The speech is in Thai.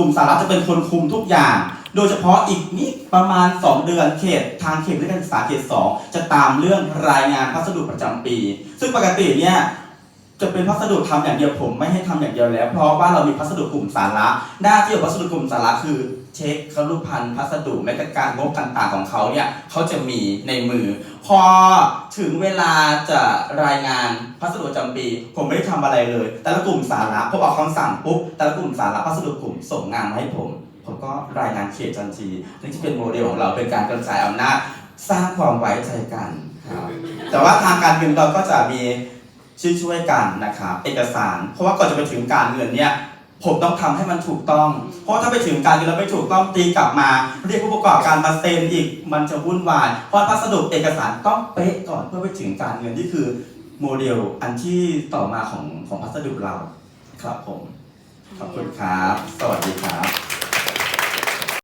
กลุ่มสาระจะเป็นคนคุมทุกอย่าง โดยเฉพาะอีกนี่ประมาณ 2 เดือนเขตทางเขตวิทยาการศึกษาเขต 2 จะตามเรื่องรายงานพัสดุประจำปี ซึ่งปกติเนี่ย จะเป็นพัสดุทำอย่างเดียวผมไม่ให้ทำอย่างเดียวแล้ว เพราะว่าเรามีพัสดุกลุ่มสาระ หน้าที่ของพัสดุกลุ่มสาระคือเช็คครุพันธ์พัสดุแม้กระการงบต่างๆของเขาเนี่ยเขาจะมีในมือ พอถึงเวลาจะรายงานพัสดุประจำปี ผมไม่ได้ทำอะไรเลย แต่ละกลุ่มสาระผมออกคำสั่งปุ๊บแต่ละกลุ่มสาระพัสดุกลุ่มส่งงานมาให้ผม ผมก็รายงานเขตทันทีนี่จะเป็นโมเดลของเราเป็นการกระจายอำนาจสร้างความไว้ใจกันครับแต่ว่าทางการเงินเราก็จะมี ช่วยช่วยกันนะครับเอกสาร เพราะว่าก่อนจะไปถึงการเงินเนี่ยผมต้องทำให้มันถูกต้อง เพราะถ้าไปถึงการเงินแล้วไม่ถูกต้องตีกลับมา เรียกผู้ประกอบการมาเซ็นอีกมันจะวุ่นวายเพราะพัสดุเอกสารต้องเป๊ะก่อนเพื่อไปถึงการเงินที่คือโมเดลอันที่ต่อมาของของพัสดุเราครับผมขอบคุณครับ สวัสดีครับ